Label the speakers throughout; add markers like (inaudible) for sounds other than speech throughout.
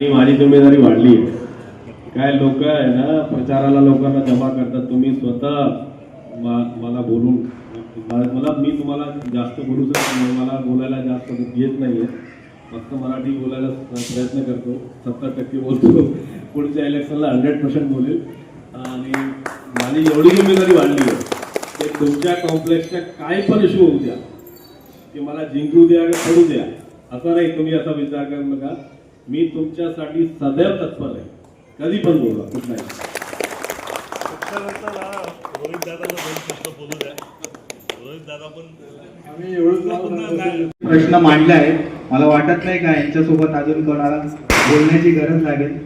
Speaker 1: आणि माझी जिम्मेदारी वाढली. आहे काय लोक आहे ना प्रचाराला लोकांना जमा करतात तुम्ही स्वतः मा- मला बोलून मला मी तुम्हाला जास्त बोलू शकतो मला बोलायला जास्त येत नाही आहे फक्त मराठी बोलायला प्रयत्न करतो सत्तर टक्के बोलतो. (laughs) पुढच्या इलेक्शनला हंड्रेड पर्सेंट बोलेल. आणि माझी एवढी जिम्मेदारी वाढली आहे की तुमच्या कॉम्प्लेक्सच्या काय पण इश्यू होऊ द्या की मला जिंकू द्या का पडू द्या असं नाही तुम्ही असा विचार करू नका. मी तुमच्यासाठी सदैव तत्पर आहे. कधी पण बोला
Speaker 2: हा दादा पण
Speaker 3: प्रश्न मांडले आहेत. मला वाटत नाही का यांच्यासोबत अजून कोणाला बोलण्याची गरज लागेल.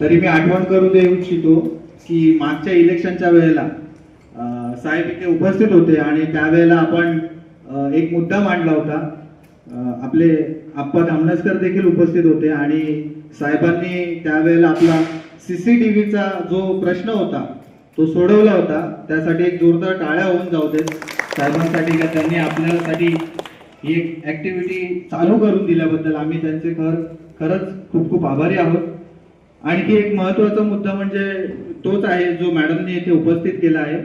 Speaker 3: तरी मी आठवण करू देऊ इच्छितो की मागच्या इलेक्शनच्या वेळेला साहेब इथे उपस्थित होते आणि त्यावेळेला आपण एक मुद्दा मांडला होता. आपले आप्पा धामणसकर देखील उपस्थित होते आणि साहेबांनी त्यावेळेला आपला सी सी टी व्हीचा जो प्रश्न होता तो सोडवला होता. त्यासाठी एक जोरदार टाळ्या होऊन जाऊ देत साहेबांसाठी का त्यांनी आपल्यासाठी ही एक ऍक्टिव्हिटी चालू करून दिल्याबद्दल आम्ही त्यांचे खर खरंच खूप खूप आभारी आहोत. आणखी एक महत्त्वाचा मुद्दा म्हणजे तोच आहे जो मॅडमने इथे उपस्थित केला आहे.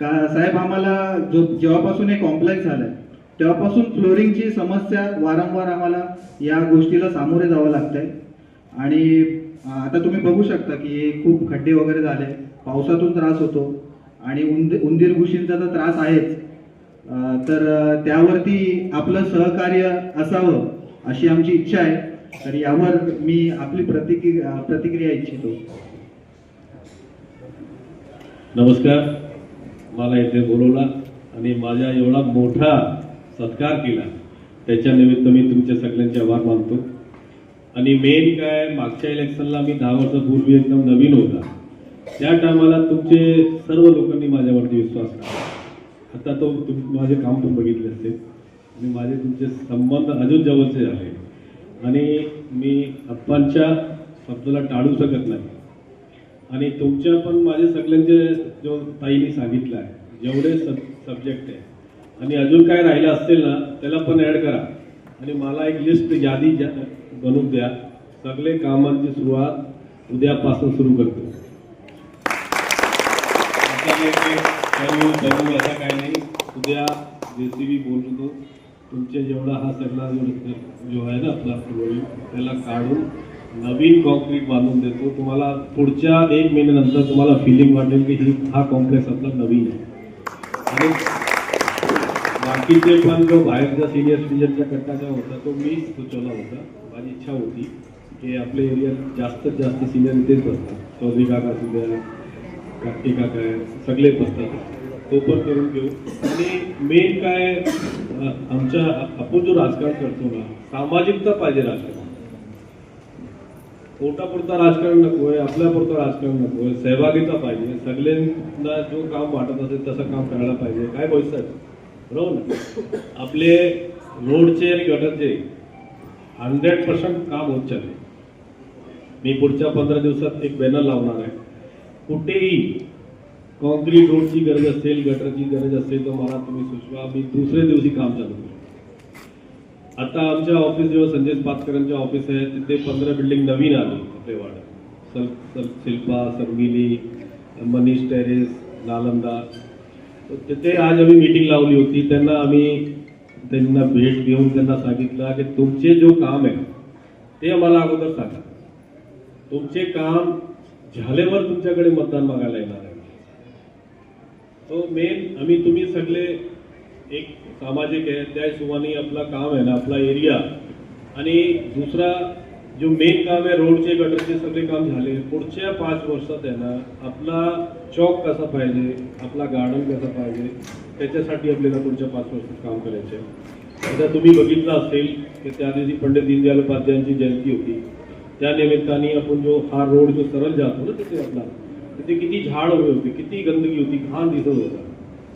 Speaker 3: का साहेब आम्हाला जो जेव्हापासून हे कॉम्प्लेक्स झालं आहे तेव्हापासून फ्लोरिंगची समस्या वारंवार आम्हाला या गोष्टीला सामोरे जावं लागतंय. आणि आता तुम्ही बघू शकता की खूप खड्डे वगैरे झाले पावसातून त्रास होतो आणि उंद उंदीर घुशींचा तर त्रास आहेच. तर त्यावरती आपलं सहकार्य असावं अशी आमची इच्छा आहे. तर यावर मी आपली प्रतिक्रिया प्रतिक्रिया इच्छितो.
Speaker 1: नमस्कार. मला इथे बोलवला आणि माझ्या एवढा मोठा सत्कार केला. त्याच्या निमित्त मी तुमच्या सगळ्यांचे आभार मानतो. आणि मेन काय मागच्या इलेक्शनला मी दहा वर्षापूर्वी एकदम नवीन होता. त्या टायमाला तुमचे सर्व लोकांनी माझ्यावरती विश्वास केला आता तो तुम माझे काम पण बघितले असते आणि माझे तुमचे संबंध अजून जवळचे झाले आणि मी अप्पांच्या शब्दाला टाळू शकत नाही. आणि तुमच्या पण माझे सगळ्यांचे जो ताईने सांगितलं आहे जेवढे सब सब्जेक्ट आहे आणि अजून काय राहिलं असेल ना त्याला पण ॲड करा. आणि मला एक लिस्ट यादी बनवून द्या. सगळे कामांची सुरुवात उद्यापासून सुरू करतो. आता असं काय नाही. उद्या जे सी बी बोलतो तुमचे जेवढा हा सगळा जो जो आहे ना आपला त्याला काढून नवीन कॉन्क्रीट बांधून देतो. तुम्हाला पुढच्या एक महिन्यानंतर तुम्हाला फिलिंग वाटेल की ही हा कॉम्प्लेक्स आपला नवीन आहे. आणि बाकीचे पण जो बाहेरचा सिनियर सिटीजनच्या कट्टा होता तो मी सुचवला होता. माझी इच्छा होती की आपल्या एरियात जास्तीत जास्त सिनियर इथेच बसतात. चौधरी काका असू द्या काकी काका आहे सगळे बसतात. तो पण करून घेऊ. आणि मेन काय आमच्या आपण जो राजकारण करतो ना सामाजिकता पाहिजे राजकारण. पोटापुरता राजकारण नको आहे आपल्यापुरतं राजकारण नको आहे सहभागीता पाहिजे. सगळ्यांना जो काम वाटत असेल तसं काम करायला पाहिजे. काय बोलतात बरोबर ना आपले रोडचे आणि गटरचे हंड्रेड पर्सेंट काम होत चालले. मी पुढच्या पंधरा दिवसात एक बॅनर लावणार आहे. कुठेही कॉन्क्रीट रोडची गरज असेल गटरची गरज असेल तर मला तुम्ही सुचवा. मी दुसऱ्या दिवशी काम चालू आता आमच्या ऑफिस जेव्हा संजय पातकरांचे ऑफिस आहे तिथे पंधरा बिल्डिंग नवीन आली आपले वाड्यात sir sir Shilpa Sarmili Manish terrace Nalanda. तिथे आज आम्ही मीटिंग लावली होती. त्यांना आम्ही त्यांना भेट घेऊन त्यांना सांगितलं की तुमचे जो काम आहे ते आम्हाला अगोदर सांगा. तुमचे काम झाल्यावर तुमच्याकडे मतदान मागायला येणार आहे. तो मेन आम्ही तुम्ही सगळे एक सामाजिक आहे त्या हिशोबाने आपला काम आहे ना आपला एरिया आणि दुसरा जो मेन काम आहे रोडचे गटरचे सगळे काम झाले. पुढच्या पाच वर्षात आहे ना आपला चौक कसा पाहिजे आपला गार्डन कसा पाहिजे त्याच्यासाठी आपल्याला पुढच्या पाच वर्षात काम करायचं आहे आता तुम्ही बघितलं असेल की त्या दिवशी पंडित दीनदयाल उपाध्यायांची जयंती होती. त्या निमित्ताने आपण जो हा रोड जो सरळ जातो ना तिथे आपला तिथे किती झाड उभे होते किती गंदगी होती घाण दिसत होता.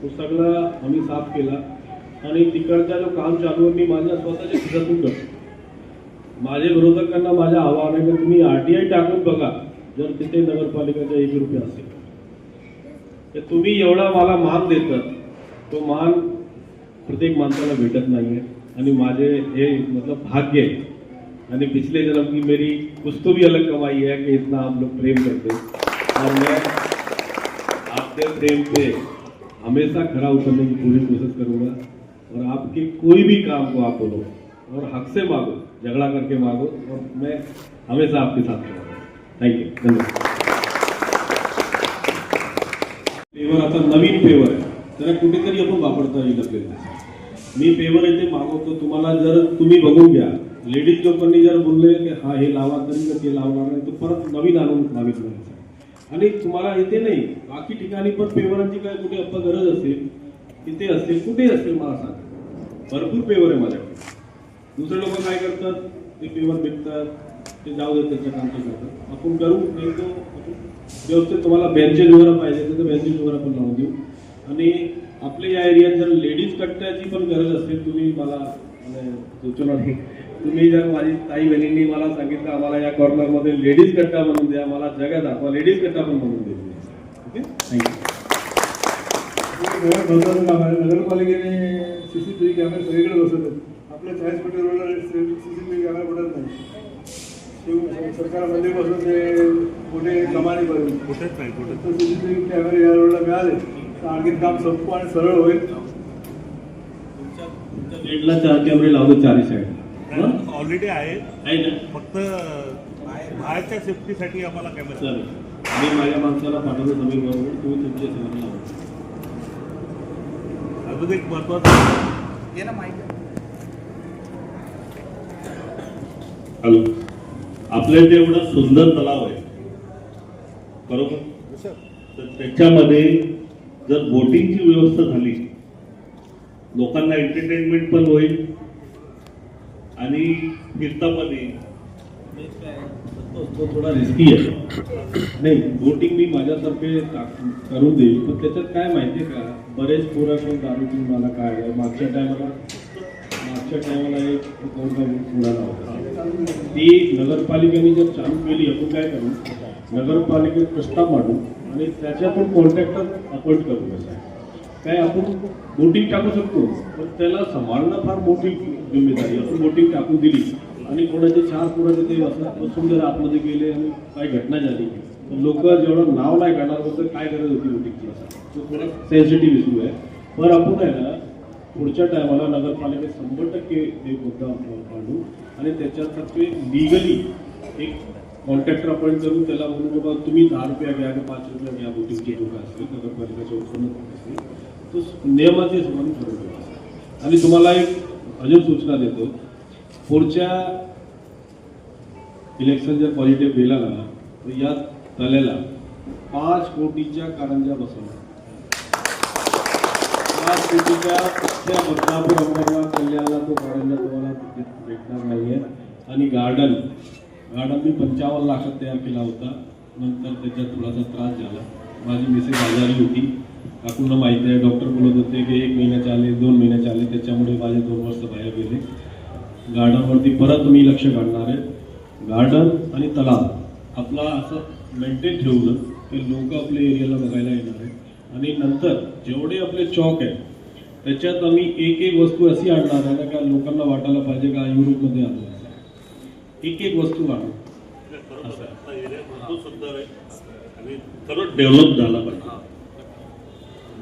Speaker 1: तो सगळा आम्ही साफ केला. आणि तिकडचा जो काम चालू आहे मी माझ्या स्वतःच्या खिशातून करतो. माझे विरोधकांना माझं आव्हान आहे की तुम्ही आर टी आय टाकून बघा. जर तिथे नगरपालिकेचा एक रुपया असेल. तर तुम्ही एवढा मला मान देतात. तो मान प्रत्येक माणसाला भेटत नाही आहे आणि माझे हे मतलब भाग्य आहे. यानी पिछले जन्म की मेरी कुछ तो भी अलग कमाई है कि इतना आप लोग प्रेम करते और मैं आपके प्रेम पे हमेशा खरा उतरने की पूरी कोशिश करूँगा. और आपके कोई भी काम को आप बोलो. और हक से मांगो. झगड़ा करके मांगो और मैं हमेशा आपके साथ रहूँगा थैंक यू धन्यवाद पेवर आता नवीन पेवर आहे त्याला कुठेतरी आपण वापरता येईल आपल्याला मी पेवर येथे मागवतो तुम्हाला जर तुम्ही बघून घ्या लेडीज लोकांनी जर बोलले की हा हे लावा तरी तर ते लावणार नाही तर परत नवीन आणून मागितलं जायचं. आणि तुम्हाला इथे नाही बाकी ठिकाणी पण पेवरांची काय कुठे आपण गरज असेल तिथे असेल कुठे असेल मला सांगा भरपूर पेवर आहे माझ्याकडे दुसरे लोक काय करतात? ते पेवर विकतात ते जाऊ देत त्यांच्या काम करतात आपण करू नाही तो. आपण व्यवस्थित तुम्हाला बेंचेस वगैरे पाहिजे तर बेंचेस वगैरे आपण लावून देऊ. आणि आपल्या या एरियात जर लेडीज कट्ट्याची पण गरज असेल तुम्ही मला म्हणजे नाही. तुम्ही जर माझी ताई बहिणींनी मला सांगितलं आम्हाला या कॉर्नरमध्ये लेडीज कट्टा बनवून द्या मला जगा दाखवा लेडीज कट्टा पण बनवून द्या ओके? थँक्यू
Speaker 4: नगरपालिकेने सी काम आहे नगरपालिकेने कॅमेरे सगळीकडे बसवले आपल्या चाळीस कोटी रोडला सीसीटीव्ही कॅमेरा पडत नाही. शिव- सरकार मंदिरपासून ते मोठे कमानीपर्यंत
Speaker 2: कुठेच नाही कुठेच
Speaker 4: तर सीसीटीव्ही कॅमेरे या रोडला मिळाले. तर आणखी काम सोपं आणि सरळ होईल.
Speaker 1: गेटला चार कॅमेरे लावतो चारही साईड
Speaker 2: ऑलरेडी आहे. फक्त बाहेरच्या सेफ्टीसाठी आम्हाला कॅमेरा
Speaker 1: चालेल. मी माझ्या माणसाला पाठवतो समीर बरोबर तुम्ही तुमच्या सेवेला लावा.
Speaker 2: अजून एक महत्वाचं हॅलो. आपल्या इथे एवढा सुंदर तलाव आहे. बरोबर? तर त्याच्यामध्ये जर बोटिंगची व्यवस्था झाली लोकांना एंटरटेनमेंट पण होईल आणि फिरता पण येईल
Speaker 1: तो थोडा रिस्की आहे. नाही बोटिंग मी माझ्यातर्फे करून देईल पण त्याच्यात काय माहिती आहे का? बरेच पोरं पण दारू पिऊन मला काय आहे? मागच्या टायमाला मागच्या टायमाला एक कोणता उडाला होता. ती नगरपालिकेने जर चालू केली आपण काय करू? नगरपालिकेत प्रस्ताव मांडू आणि त्याच्यातून कॉन्ट्रॅक्टर अपॉइंट करू कसं काय आपण बोटिंग टाकू शकतो पण त्याला सांभाळणं फार मोठी जिम्मेदारी आपण बोटिंग टाकून दिली आणि कोणाचे चार कोणाचे ते असं बसून जर आतमध्ये गेले आणि काही घटना झाली. तर लोक जेवढं नाव नाही काढणार होतं काय गरज होती बोटिंगची असं तो थोडा सेन्सिटिव्ह इश्यू आहे. पण आपण आहे ना पुढच्या टायमाला नगरपालिकेत शंभर टक्के एक मुद्दा मांडू आणि त्याच्यातर्फे लिगली एक कॉन्ट्रॅक्टर अपॉइंट करून त्याला म्हणून बाबा तुम्ही दहा रुपया घ्या की पाच रुपया घ्या बोटीची जो असेल नगरपालिकेच्या उत्पन्न असेल तो नियमाचे समान ठरवतो आणि तुम्हाला एक अजून सूचना देतो. पुढच्या इलेक्शन जर पॉझिटिव्ह गेला ना तर या तल्याला पाच कोटीच्या कारंजा बसवणार. त्या बदलापूर अंबरनाथ कल्याणला तो तुम्हाला तिकीट भेटणार आहे आणि गार्डन गार्डन मी पंचावन्न लाखात तयार केला होता नंतर त्याच्यात थोडासा त्रास झाला माझी मिसेस आजारी होती काकूंना माहिती आहे डॉक्टर बोलत होते की एक महिन्याचे आले दोन महिन्याचे आले त्याच्यामुळे माझे दोन वर्ष बाहेर गेले गार्डनवरती परत मी लक्ष घालणार आहे गार्डन आणि तलाव आपला असं मेंटेन ठेवलं की लोक आपल्या एरियाला बघायला येणार आहे आणि नंतर जेवढे आपले चौक आहे त्याच्यात आम्ही एक एक वस्तू अशी आणणार आहे का लोकांना वाटायला पाहिजे का युरोपमध्ये आलो एक एक वस्तू आणू.
Speaker 2: एरिया आहे आणि खरंच डेव्हलप झाला पाहिजे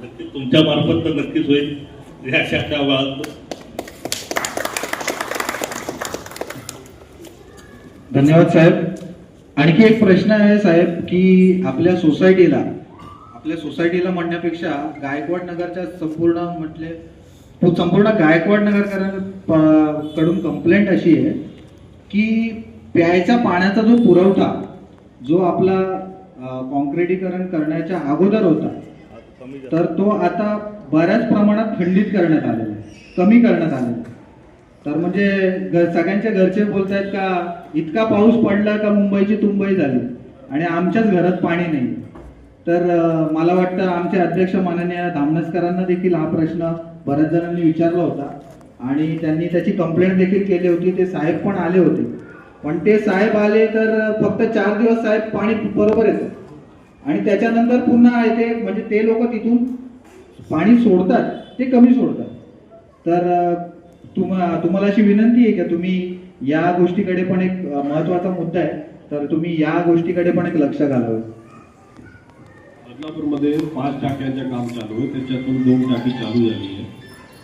Speaker 2: नक्की तुमच्या मार्फत तर नक्कीच होईल या अशा
Speaker 3: धन्यवाद साहेब. आणखी एक प्रश्न आहे साहेब की आपल्या सोसायटीला आपल्या सोसायटीला म्हणण्यापेक्षा गायकवाड नगरच्या संपूर्ण म्हटले संपूर्ण गायकवाड नगरकरां कडून कंप्लेंट अशी आहे की प्यायच्या पाण्याचा जो पुरवठा जो आपला कॉन्क्रिटीकरण करण्याच्या अगोदर होता तर तो आता बऱ्याच प्रमाणात खंडित करण्यात आलेला आहे कमी करण्यात आलेला आहे. तर म्हणजे घर सगळ्यांच्या घरचे बोलतायत का इतका पाऊस पडला का मुंबईची तुंबई झाली? आणि आमच्याच घरात पाणी नाही. तर मला वाटतं आमचे अध्यक्ष माननीय धामनसकरांना देखील हा प्रश्न बऱ्याच जणांनी विचारला होता. आणि त्यांनी त्याची कंप्लेंट देखील केली होती. ते साहेब पण आले होते. पण ते साहेब आले तर फक्त चार दिवस साहेब पाणी बरोबर येतं. आणि त्याच्यानंतर पुन्हा येते म्हणजे ते लोक तिथून पाणी सोडतात. ते कमी सोडतात. तर तुम्हा तुम्हाला अशी विनंती आहे का? तुम्ही या गोष्टीकडे पण एक महत्त्वाचा मुद्दा आहे. तर तुम्ही या गोष्टीकडे पण एक लक्ष घालावं.
Speaker 1: बदलापूरमध्ये पाच टाक्यांचं काम चालू आहे. त्याच्यातून दोन टाकी चालू झाली आहे.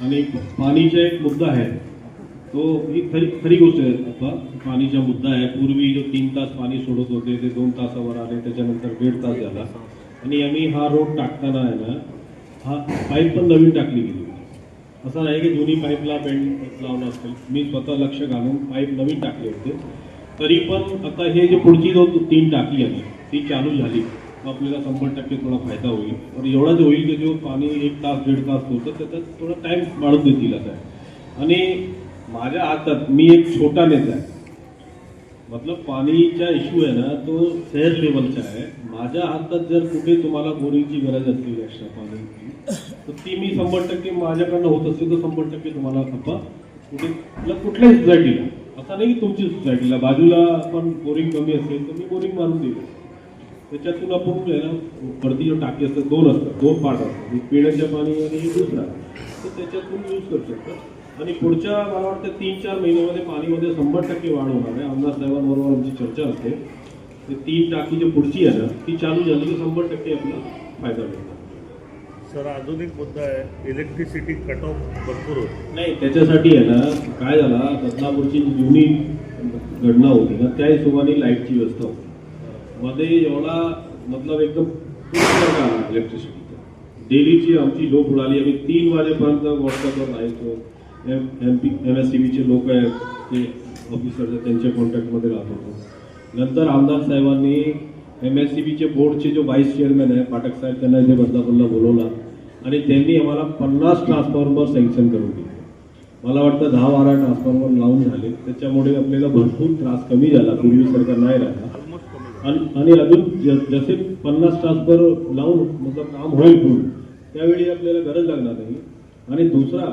Speaker 1: आणि पाणीचा एक मुद्दा आहे. तो ही खरी खरी गोष्ट आहे आता पाणीचा मुद्दा आहे. पूर्वी जो तीन तास पाणी सोडत होते ते दोन तासावर आले. त्याच्यानंतर दीड तास झाला. आणि आम्ही हा रोड टाकताना आहे ना हा पाईप पण नवीन टाकली गेली. होती असं नाही की जुनी पाईपला पेंट लावणं असेल मी स्वतः लक्ष घालून पाईप नवीन टाकले होते. तरी पण आता हे जे पुढची जो तीन टाकी आहे ती चालू झाली. आपल्याला शंभर टक्के थोडा फायदा होईल. और एवढाच होईल की जो पाणी एक तास दीड तास होतं त्याच्यात थोडा टाईम वाढून देतील असं आहे. आणि माझ्या हातात मी एक छोटा नेता आहे. मतलब पाणीचा इश्यू आहे ना तो शहर लेवलचा आहे. माझ्या हातात जर कुठे तुम्हाला बोरिंगची गरज असली एक्स्ट्रा पाण्याची तर ती मी शंभर टक्के माझ्याकडनं होत असेल तर शंभर टक्के तुम्हाला आपण कुठे कुठल्याही सोसायटीला असं नाही की तुमची सोसायटीला बाजूला पण बोरिंग कमी असेल तर मी बोरिंग मारून देईल. त्याच्यातून आपण आहे ना वरती जो टाकी असतात दोन असतात दोन पार्ट असतात. एक पिण्याचं पाणी आणि एक दुसरा. तर त्याच्यातून यूज करू शकतात आणि पुढच्या मला वाटतं तीन चार महिन्यामध्ये पाणीमध्ये शंभर टक्के वाढ होणार आहे. आमदार साहेबांबरोबर आमची चर्चा असते. ते तीन टाकी जी पुढची आहे ना ती चालू झाली की शंभर टक्के आपला फायदा मिळतो
Speaker 2: सर अजून एक मुद्दा आहे. इलेक्ट्रिसिटी कट ऑफ भरपूर होते.
Speaker 1: नाही त्याच्यासाठी आहे ना काय झाला? बदलापूरची जुनी घटना होती ना त्या हिशोबाने लाईटची व्यवस्था होती. मध्ये एवढा मतलब एकदम इलेक्ट्रिसिटीचा डेलीची आमची लोक उडाली. आम्ही तीन वाजेपर्यंत व्हॉट्सअपवर राहायचो. M M P M S C बीचे लोक आहेत. ते ऑफिसर त्यांच्या कॉन्टॅक्टमध्ये राहत होतो. नंतर आमदार साहेबांनी एम एस सी बीचे बोर्डचे जो व्हाईस चेअरमॅन आहे पाठक साहेब त्यांना इथे बदलापूरला बोलवला. आणि त्यांनी आम्हाला पन्नास ट्रान्सफॉर्मर सँक्शन करून दिले. मला वाटतं दहा बारा ट्रान्सफॉर्मर लावून झाले. त्याच्यामुळे आपल्याला भरपूर त्रास कमी झाला. पूर्वीसारखा नाही राहिला. आणि आणि अजून ज- जसे पन्नास ट्रान्सफर लावून मतलब काम होईल पूर्ण त्यावेळी आपल्याला गरज लागणार नाही. आणि दुसरा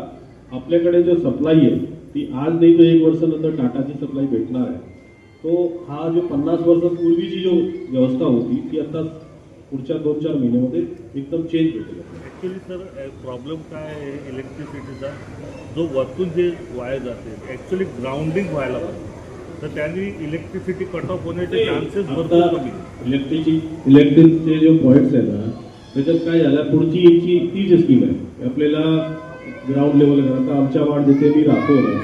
Speaker 1: आपल्याकडे जो सप्लाय आहे ती आज नाही तर एक वर्षानंतर टाटाची सप्लाय भेटणार आहे. तो हा जो पन्नास वर्षापूर्वीची जो व्यवस्था होती ती आता पुढच्या दोन चार महिन्यामध्ये एकदम चेंज होते
Speaker 2: ॲक्च्युली सर प्रॉब्लेम काय आहे इलेक्ट्रिसिटीचा जो वरतून जे वायर जाते ॲक्च्युली ग्राउंडिंग व्हायला पाहिजे. तर त्यांनी इलेक्ट्रिसिटी कट ऑफ होण्याचे चान्सेस भरपूर कमी. आहे.
Speaker 1: इलेक्ट्रिकची जे पॉईंट्स आहे ना त्याच्यात काय झालं? पुढची याची ती जी स्कीम आहे आपल्याला ग्राउंड लेवल आता आमच्या वार्ड जिथे मी राहतो ना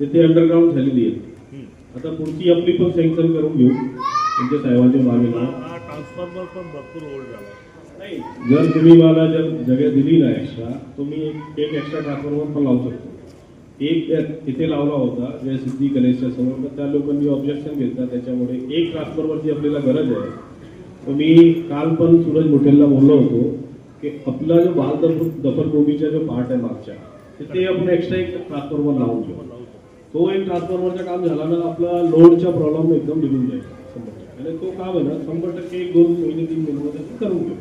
Speaker 1: तिथे अंडरग्राऊंड झालेली आहे. आता पुढची आपली पण सँक्शन करून घेऊ. त्यांच्या साहेबांच्या मागेला
Speaker 2: ट्रान्सफॉर्मर पण भरपूर ओल्ड झाला.
Speaker 1: नाही जर तुम्ही मला जर जगह दिली ना एक्स्ट्रा तुम्ही एक एक एक्स्ट्रा ट्रान्सफॉर्मर पण लावू शकतो. एक तिथे इथे लावला होता जय सिद्धी गणेशच्या समोर. तर त्या लोकांनी ऑब्जेक्शन घेतलं. त्याच्यामुळे एक ट्रान्सफॉर्मरची आपल्याला गरज आहे. तर मी काल पण सूरज मोठेलला बोललो होतो की आपला जो बाल दफन दफनभूमीचा जो पार्ट आहे मागच्या तिथे आपण एक्स्ट्रा एक ट्रान्सफॉर्मर लावून घेऊ तो एक ट्रान्सफॉर्मरचं काम झाला ना आपला लोडचा प्रॉब्लेम एकदम निघून जाईल. आणि तो काम आहे ना शंभर टक्के एक दोन महिने तीन महिन्यामध्ये करून घेऊ.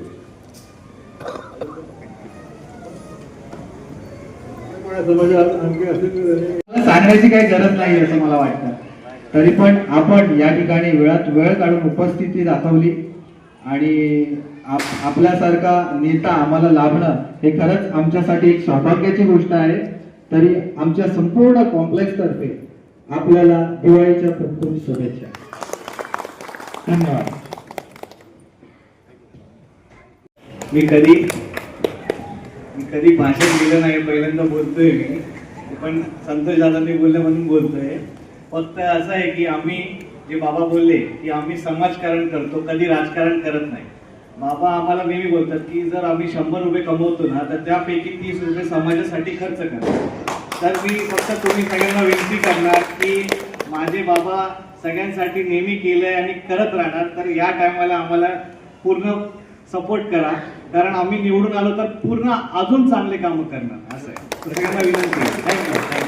Speaker 3: सांगण्याची काही गरज नाही असं मला वाटतं. तरी पण आपण या ठिकाणी वेळात वेळ काढून उपस्थिती दाखवली आणि आप- आपल्यासारखा नेता आम्हाला लाभणं हे खरंच आमच्यासाठी एक सौभाग्याची गोष्ट आहे. तरी आमच्या संपूर्ण कॉम्प्लेक्स तर्फे आपल्याला दिवाळीच्या खूप खूप शुभेच्छा. धन्यवाद.
Speaker 5: मी कधी मी कधी भाषण दिलं नाही पहिल्यांदा बोलतोय मी. पण संतोष दादांनी बोलले म्हणून बोलतोय. फक्त असं आहे की आम्ही जे बाबा बोलले की आम्ही समाजकारण करतो कधी राजकारण करत नाही. बाबा आम्हाला नेहमी बोलतात की जर आम्ही शंभर रुपये कमवतो ना तर त्यापैकी तीस रुपये समाजासाठी खर्च करा तर मी फक्त तुम्ही सगळ्यांना विनंती करणार की माझे बाबा सगळ्यांसाठी नेहमी केलंय आणि करत राहणार तर या टायमाला आम्हाला पूर्ण सपोर्ट करा. कारण आम्ही निवडून आलो तर पूर्ण अजून चांगले कामं करणार. असं आहे. सगळ्यांना विनंती थँक्यू